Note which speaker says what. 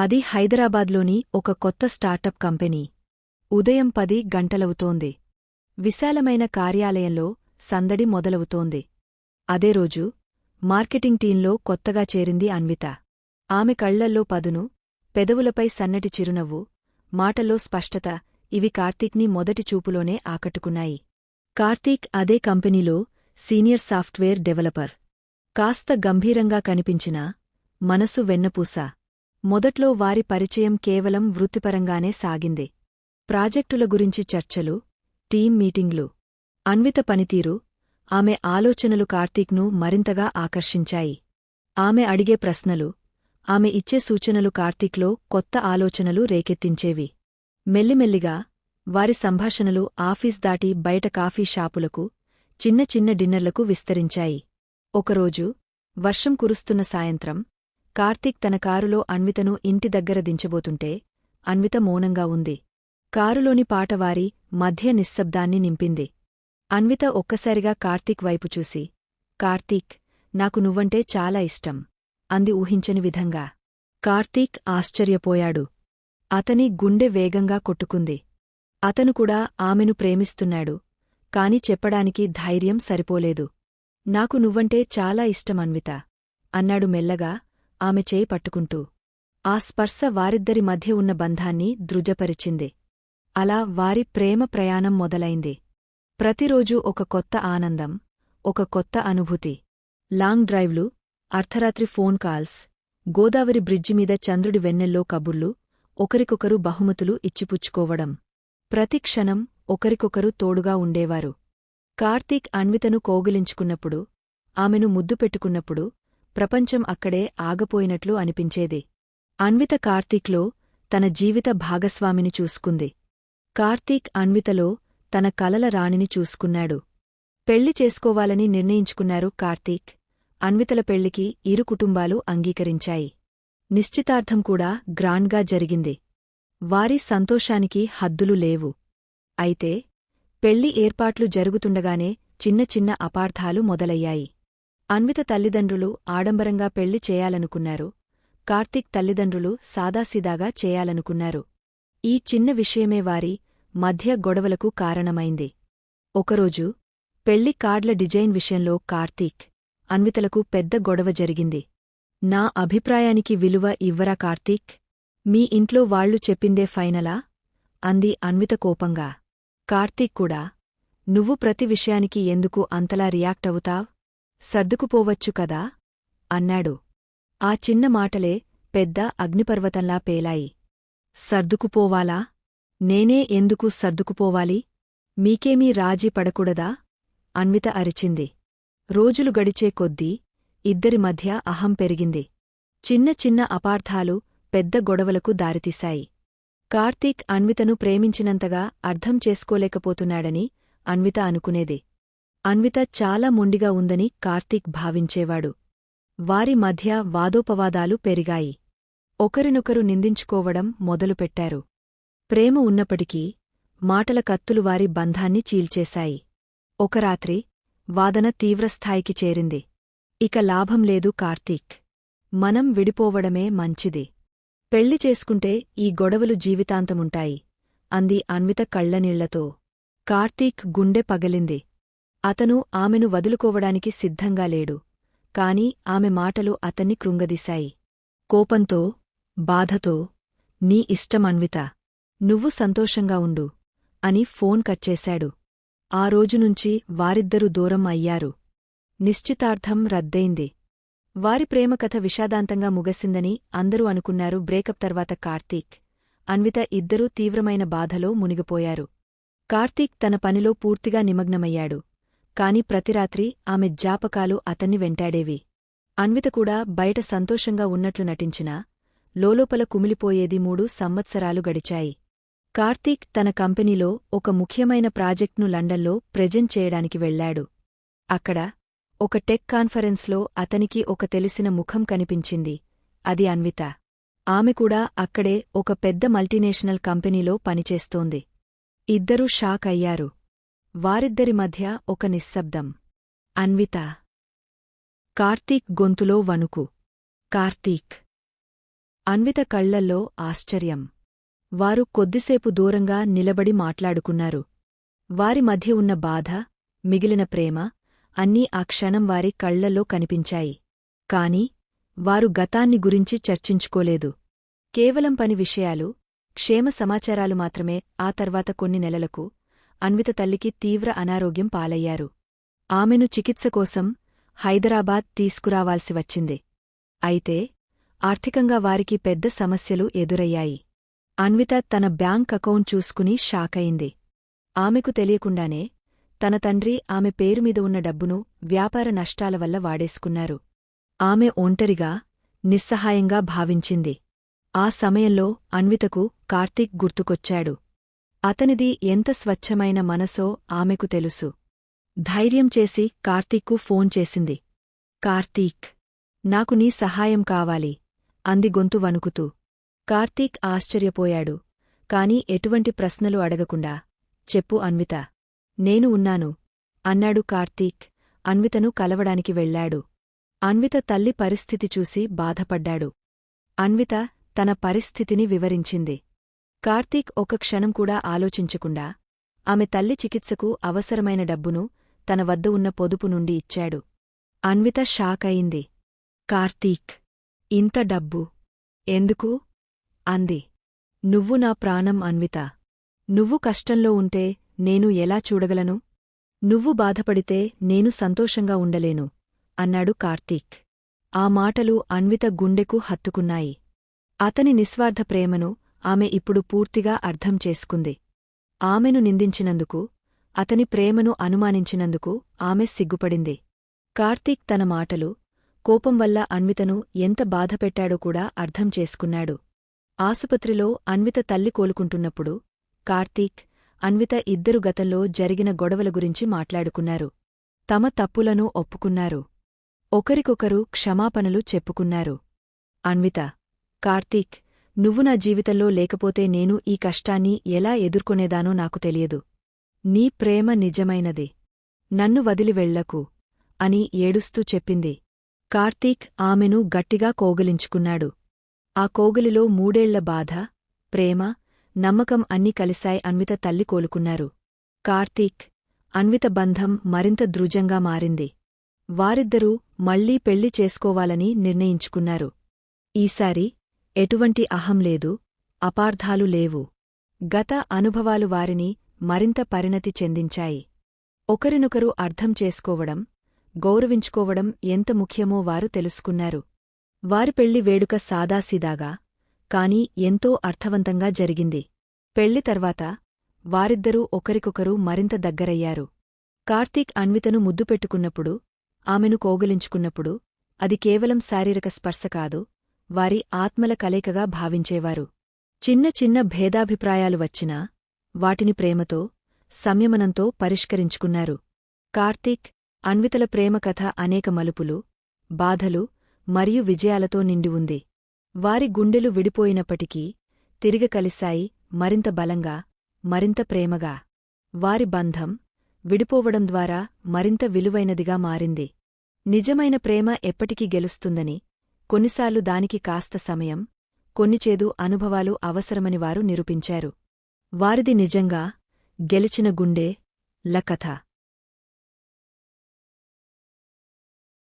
Speaker 1: అది హైదరాబాద్లోని ఒక కొత్త స్టార్టప్ కంపెనీ. ఉదయం పది గంటలవుతోంది. విశాలమైన కార్యాలయంలో సందడి మొదలవుతోంది. అదే రోజు మార్కెటింగ్ టీంలో కొత్తగా చేరింది అన్విత. ఆమె కళ్ళల్లో పదును పెదవులపై సన్నటి చిరునవ్వు మాటల్లో స్పష్టత ఇవి కార్తీక్ని మొదటి చూపులోనే ఆకట్టుకున్నాయి. కార్తీక్ అదే కంపెనీలో సీనియర్ సాఫ్ట్వేర్ డెవలపర్. కాస్త గంభీరంగా కనిపించినా మనసు వెన్నపూస. మొదట్లో వారి పరిచయం కేవలం వృత్తిపరంగానే సాగింది. ప్రాజెక్టుల గురించి చర్చలు టీం మీటింగ్లు అన్విత పనితీరు ఆమె ఆలోచనలు కార్తీక్ను మరింతగా ఆకర్షించాయి. ఆమె అడిగే ప్రశ్నలు ఆమె ఇచ్చే సూచనలు కార్తీక్లో కొత్త ఆలోచనలు రేకెత్తించేవి. మెల్లిమెల్లిగా వారి సంభాషణలు ఆఫీస్ దాటి బయట కాఫీ షాపులకు చిన్న చిన్న డిన్నర్లకు విస్తరించాయి. ఒకరోజు వర్షం కురుస్తున్న సాయంత్రం కార్తీక్ తన కారులో అన్వితను ఇంటి దగ్గర దించబోతుంటే అన్విత మౌనంగా ఉంది. కారులోని పాటవారి మధ్య నిశ్శబ్దాన్ని నింపింది. అన్విత ఒక్కసారిగా కార్తీక్ వైపు చూసి కార్తీక్ నాకు నువ్వంటే చాలా ఇష్టం అంది ఊహించని విధంగా. కార్తీక్ ఆశ్చర్యపోయాడు. అతని గుండె వేగంగా కొట్టుకుంది. అతను కూడా ఆమెను ప్రేమిస్తున్నాడు కాని చెప్పడానికి ధైర్యం సరిపోలేదు. నాకు నువ్వంటే చాలా ఇష్టం అన్విత అన్నాడు మెల్లగా ఆమె చేయి పట్టుకుంటూ ఆ స్పర్శ వారిద్దరి మధ్య ఉన్న బంధాన్ని దృఢపరిచింది. అలా వారి ప్రేమ ప్రయాణం మొదలైంది. ప్రతిరోజూ ఒక కొత్త ఆనందం ఒక కొత్త అనుభూతి. లాంగ్ డ్రైవ్లు అర్ధరాత్రి ఫోన్ కాల్స్ గోదావరి బ్రిడ్జి మీద చంద్రుడి వెన్నెల్లో కబుర్లు ఒకరికొకరు బహుమతులు ఇచ్చిపుచ్చుకోవడం. ప్రతి క్షణం ఒకరికొకరు తోడుగా ఉండేవారు. కార్తీక్ అన్వితను కోగిలించుకున్నప్పుడు ఆమెను ముద్దు పెట్టుకున్నప్పుడు ప్రపంచం అక్కడే ఆగపోయినట్లు అనిపించేది. అన్విత కార్తీక్లో తన జీవిత భాగస్వామిని చూసుకుంది. కార్తీక్ అన్వితలో తన కలల రాణిని చూసుకున్నాడు. పెళ్ళి చేసుకోవాలని నిర్ణయించుకున్నారు కార్తీక్. అన్వితల పెళ్ళికి ఇరు కుటుంబాలు అంగీకరించాయి. నిశ్చితార్థం కూడా గ్రాండ్గా జరిగింది. వారి సంతోషానికి హద్దులు లేవు. అయితే పెళ్ళి ఏర్పాట్లు జరుగుతుండగానే చిన్న చిన్న అపార్థాలు మొదలయ్యాయి. అన్విత తల్లిదండ్రులు ఆడంబరంగా పెళ్ళి చేయాలనుకున్నారు. కార్తీక్ తల్లిదండ్రులు సాదాసీదాగా చేయాలనుకున్నారు. ఈ చిన్న విషయమే వారి మధ్య గొడవలకు కారణమైంది. ఒకరోజు పెళ్ళి కార్డ్ల డిజైన్ విషయంలో కార్తీక్ అన్వితలకు పెద్ద గొడవ జరిగింది. నా అభిప్రాయానికి విలువ ఇవ్వరా కార్తీక్? మీ ఇంట్లో వాళ్ళు చెప్పిందే ఫైనలా? అంది అన్విత కోపంగా. కార్తీక్ కూడా నువ్వు ప్రతి విషయానికి ఎందుకు అంతలా రియాక్ట్ అవుతావ్? సర్దుకుపోవచ్చు కదా? అన్నాడు. ఆ చిన్న మాటలే పెద్ద అగ్నిపర్వతంలా పేలాయి. సర్దుకుపోవాలా? నేనే ఎందుకు సర్దుకుపోవాలి? మీకేమీ రాజీ పడకూడదా? అన్విత అరిచింది. రోజులు గడిచే కొద్దీ ఇద్దరి మధ్య అహం పెరిగింది. చిన్న చిన్న అపార్థాలు పెద్ద గొడవలకు దారితీశాయి. కార్తీక్ అన్వితను ప్రేమించినంతగా అర్థం చేసుకోలేకపోతున్నాడని అన్విత అనుకునేది. అన్విత చాలా మొండిగా ఉందని కార్తీక్ భావించేవాడు. వారి మధ్య వాదోపవాదాలు పెరిగాయి. ఒకరినొకరు నిందించుకోవడం మొదలుపెట్టారు. ప్రేమ ఉన్నప్పటికీ మాటల కత్తులు వారి బంధాన్ని చీల్చేశాయి. ఒక రాత్రి వాదన తీవ్రస్థాయికి చేరింది. ఇక లాభం లేదు కార్తీక్. మనం విడిపోవడమే మంచిది. పెళ్ళి చేసుకుంటే ఈ గొడవలు జీవితాంతముంటాయి. అంది అన్విత కళ్ళనీళ్ళతో కార్తీక్ గుండె పగలింది. అతను ఆమెను వదులుకోవడానికి సిద్ధంగా లేడు. కాని ఆమె మాటలు అతన్ని కృంగదీశాయి. కోపంతో బాధతో నీ ఇష్టం అన్విత. నువ్వు సంతోషంగా ఉండు అని ఫోన్ కచ్చేశాడు ఆ రోజునుంచి వారిద్దరూ దూరం అయ్యారు. నిశ్చితార్థం రద్దయింది. వారి ప్రేమకథ విషాదాంతంగా ముగసిందని అందరూ అనుకున్నారు. బ్రేకప్ తర్వాత కార్తీక్ అన్విత ఇద్దరూ తీవ్రమైన బాధలో మునిగిపోయారు. కార్తీక్ తన పనిలో పూర్తిగా నిమగ్నమయ్యాడు. కాని ప్రతిరాత్రి ఆమె జ్ఞాపకాలు అతన్ని వెంటాడేవి. అన్విత కూడా బయట సంతోషంగా ఉన్నట్లు నటించినా లోలోపల కుమిలిపోయేది మూడు సంవత్సరాలు గడిచాయి. కార్తీక్ తన కంపెనీలో ఒక ముఖ్యమైన ప్రాజెక్ట్ను లండన్లో ప్రెజెంట్ చేయడానికి వెళ్ళాడు అక్కడ ఒక టెక్ కాన్ఫరెన్స్లో అతనికి ఒక తెలిసిన ముఖం కనిపించింది. అది అన్విత. ఆమె కూడా అక్కడే ఒక పెద్ద మల్టీనేషనల్ కంపెనీలో పనిచేస్తోంది. ఇద్దరూ షాక్ అయ్యారు. వారిద్దరి మధ్య ఒక నిశ్శబ్దం. అన్విత. కార్తీక్ గొంతులో వణుకు. కార్తీక్. అన్విత కళ్ళల్లో ఆశ్చర్యం. వారు కొద్దిసేపు దూరంగా నిలబడి మాట్లాడుకున్నారు. వారి మధ్య ఉన్న బాధ మిగిలిన ప్రేమ అన్నీ ఆ క్షణం వారి కళ్ళల్లో కనిపించాయి. కాని వారు గతాన్ని గురించి చర్చించుకోలేదు. కేవలం పని విషయాలు క్షేమ సమాచారాలు మాత్రమే ఆ తర్వాత కొన్ని నెలలకు అన్విత తల్లికి తీవ్ర అనారోగ్యం పాలయ్యారు. ఆమెను చికిత్స కోసం హైదరాబాద్ తీసుకురావాల్సి వచ్చింది. అయితే ఆర్థికంగా వారికి పెద్ద సమస్యలు ఎదురయ్యాయి. అన్విత తన బ్యాంక్ అకౌంట్ చూసుకుని షాకయింది ఆమెకు తెలియకుండానే తన తండ్రి ఆమె పేరుమీద ఉన్న డబ్బును వ్యాపార నష్టాల వల్ల వాడేసుకున్నారు. ఆమె ఒంటరిగా నిస్సహాయంగా భావించింది. ఆ సమయంలో అన్వితకు కార్తీక్ గుర్తుకొచ్చాడు. అతనిది ఎంత స్వచ్ఛమైన మనసో ఆమెకు తెలుసు. ధైర్యం చేసి కార్తీక్కు ఫోన్ చేసింది. కార్తీక్ నాకు నీ సహాయం కావాలి అంది గొంతు వణుకుతూ. కార్తీక్ ఆశ్చర్యపోయాడు కాని ఎటువంటి ప్రశ్నలు అడగకుండా. చెప్పు అన్విత. నేను ఉన్నాను అన్నాడు కార్తీక్ అన్వితను కలవడానికి వెళ్ళాడు అన్విత తల్లి పరిస్థితి చూసి బాధపడ్డాడు. అన్విత తన పరిస్థితిని వివరించింది. కార్తీక్ ఒక క్షణం కూడా ఆలోచించకుండా ఆమె తల్లి చికిత్సకు అవసరమైన డబ్బును తన వద్ద ఉన్న పొదుపు నుండి ఇచ్చాడు. అన్విత షాకయింది కార్తీక్ ఇంత డబ్బు. ఎందుకు? అంది. నువ్వు నా ప్రాణం అన్విత. నువ్వు కష్టంలో ఉంటే నేను ఎలా చూడగలను? నువ్వు బాధపడితే నేను సంతోషంగా ఉండలేను అన్నాడు కార్తీక్. ఆ మాటలు అన్విత గుండెకు హత్తుకున్నాయి. అతని నిస్వార్థ ప్రేమను ఆమె ఇప్పుడు పూర్తిగా అర్థం చేసుకుంది. ఆమెను నిందించినందుకు అతని ప్రేమను అనుమానించినందుకు ఆమె సిగ్గుపడింది. కార్తీక్ తన మాటలు కోపం వల్ల అన్వితను ఎంత బాధపెట్టాడో కూడా అర్థం చేసుకున్నాడు. ఆసుపత్రిలో అన్విత తల్లి కోలుకుంటున్నప్పుడు కార్తీక్ అన్విత ఇద్దరు గతంలో జరిగిన గొడవల గురించి మాట్లాడుకున్నారు. తమ తప్పులను ఒప్పుకున్నారు. ఒకరికొకరు క్షమాపణలు చెప్పుకున్నారు. అన్విత కార్తీక్ నువ్వు నా జీవితంలో లేకపోతే నేను ఈ కష్టాన్ని ఎలా ఎదుర్కొనేదానో నాకు తెలియదు. నీ ప్రేమ నిజమైనది. నన్ను వదిలి వెళ్ళకు అని ఏడుస్తూ చెప్పింది. కార్తీక్ ఆమెను గట్టిగా కోగలించుకున్నాడు. ఆ కోగలిలో మూడేళ్ళ బాధ ప్రేమ నమ్మకం అన్నీ కలిశాయి అన్విత తల్లి కోలుకున్నారు. కార్తీక్ అన్విత బంధం మరింత దృఢంగా మారింది. వారిద్దరూ మళ్ళీ పెళ్ళి చేసుకోవాలని నిర్ణయించుకున్నారు. ఈసారి ఎటువంటి అహం లేదు అపార్థాలు లేవు. గత అనుభవాలు వారిని మరింత పరిణతి చెందించాయి. ఒకరినొకరు అర్థం చేసుకోవడం గౌరవించుకోవడం ఎంత ముఖ్యమో వారు తెలుసుకున్నారు. వారి పెళ్ళి వేడుక సాదాసీదాగా కాని ఎంతో అర్థవంతంగా జరిగింది. పెళ్ళి తర్వాత వారిద్దరూ ఒకరికొకరు మరింత దగ్గరయ్యారు. కార్తీక్ అన్వితను ముద్దు పెట్టుకున్నప్పుడు ఆమెను కోగలించుకున్నప్పుడు అది కేవలం శారీరక స్పర్శ కాదు వారి ఆత్మల కలయికగా భావించేవారు. చిన్న చిన్న భేదాభిప్రాయాలు వచ్చినా వాటిని ప్రేమతో సంయమనంతో పరిష్కరించుకున్నారు. కార్తీక్ అన్వితల ప్రేమ కథ అనేక మలుపులు బాధలు మరియు విజయాలతో నిండి ఉంది. వారి గుండెలు విడిపోయినప్పటికీ తిరిగి కలిశాయి మరింత బలంగా మరింత ప్రేమగా. వారి బంధం విడిపోవడం ద్వారా మరింత విలువైనదిగా మారింది. నిజమైన ప్రేమ ఎప్పటికీ గెలుస్తుందని కొన్నిసార్లు దానికి కాస్త సమయం కొన్నిచేదు అనుభవాలు అవసరమని వారు నిరూపించారు. వారిది నిజంగా గెలిచిన గుండె ల కథ.